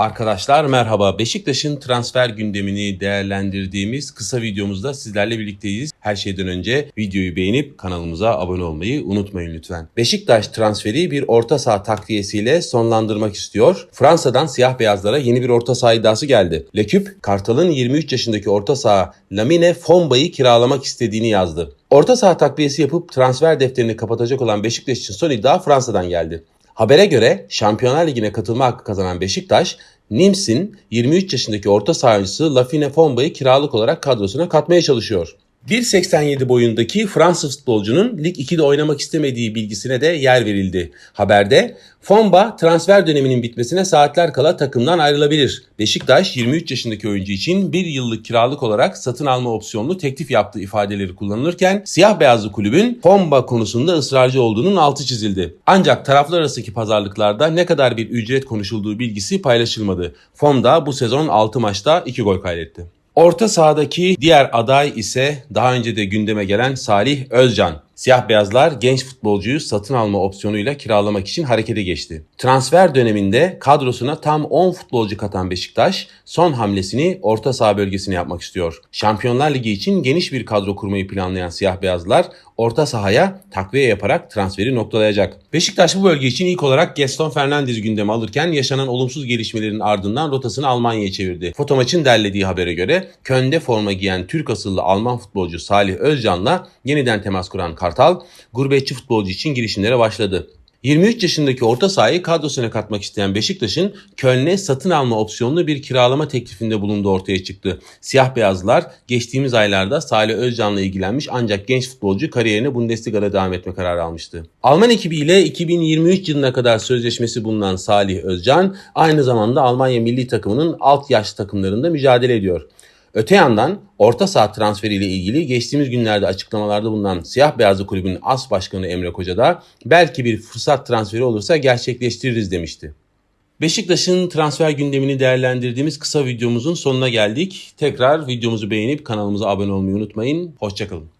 Arkadaşlar merhaba. Beşiktaş'ın transfer gündemini değerlendirdiğimiz kısa videomuzda sizlerle birlikteyiz. Her şeyden önce videoyu beğenip kanalımıza abone olmayı unutmayın lütfen. Beşiktaş transferi bir orta saha takviyesiyle sonlandırmak istiyor. Fransa'dan siyah beyazlara yeni bir orta saha iddiası geldi. Leküp, Kartal'ın 23 yaşındaki orta saha Lamine Fomba'yı kiralamak istediğini yazdı. Orta saha takviyesi yapıp transfer defterini kapatacak olan Beşiktaş için son iddia Fransa'dan geldi. Habere göre Şampiyonlar Ligi'ne katılma hakkı kazanan Beşiktaş, Nims'in 23 yaşındaki orta sahancısı Lafine Fomba'yı kiralık olarak kadrosuna katmaya çalışıyor. 1.87 boyundaki Fransız futbolcunun Lig 2'de oynamak istemediği bilgisine de yer verildi. Haberde Fomba transfer döneminin bitmesine saatler kala takımdan ayrılabilir. Beşiktaş 23 yaşındaki oyuncu için bir yıllık kiralık olarak satın alma opsiyonlu teklif yaptığı ifadeleri kullanılırken siyah beyazlı kulübün Fomba konusunda ısrarcı olduğunun altı çizildi. Ancak taraflar arasındaki pazarlıklarda ne kadar bir ücret konuşulduğu bilgisi paylaşılmadı. Fomba bu sezon 6 maçta 2 gol kaydetti. Orta sahadaki diğer aday ise daha önce de gündeme gelen Salih Özcan. Siyah beyazlar genç futbolcuyu satın alma opsiyonuyla kiralamak için harekete geçti. Transfer döneminde kadrosuna tam 10 futbolcu katan Beşiktaş son hamlesini orta saha bölgesine yapmak istiyor. Şampiyonlar Ligi için geniş bir kadro kurmayı planlayan siyah beyazlar orta sahaya takviye yaparak transferi noktalayacak. Beşiktaş bu bölge için ilk olarak Gaston Fernandez'i gündeme alırken yaşanan olumsuz gelişmelerin ardından rotasını Almanya'ya çevirdi. Fotomaç'ın derlediği habere göre Köln'de forma giyen Türk asıllı Alman futbolcu Salih Özcan'la yeniden temas kuran Kartal, gurbetçi futbolcu için girişimlere başladı. 23 yaşındaki orta sahayı kadrosuna katmak isteyen Beşiktaş'ın Köln'e satın alma opsiyonlu bir kiralama teklifinde bulunduğu ortaya çıktı. Siyah beyazlılar geçtiğimiz aylarda Salih Özcan'la ilgilenmiş ancak genç futbolcu kariyerine Bundesliga'da devam etme kararı almıştı. Alman ekibiyle 2023 yılına kadar sözleşmesi bulunan Salih Özcan aynı zamanda Almanya milli takımının alt yaş takımlarında mücadele ediyor. Öte yandan orta saha transferiyle ilgili geçtiğimiz günlerde açıklamalarda bulunan siyah beyazlı kulübün as başkanı Emre Koca da belki bir fırsat transferi olursa gerçekleştiririz demişti. Beşiktaş'ın transfer gündemini değerlendirdiğimiz kısa videomuzun sonuna geldik. Tekrar videomuzu beğenip kanalımıza abone olmayı unutmayın. Hoşçakalın.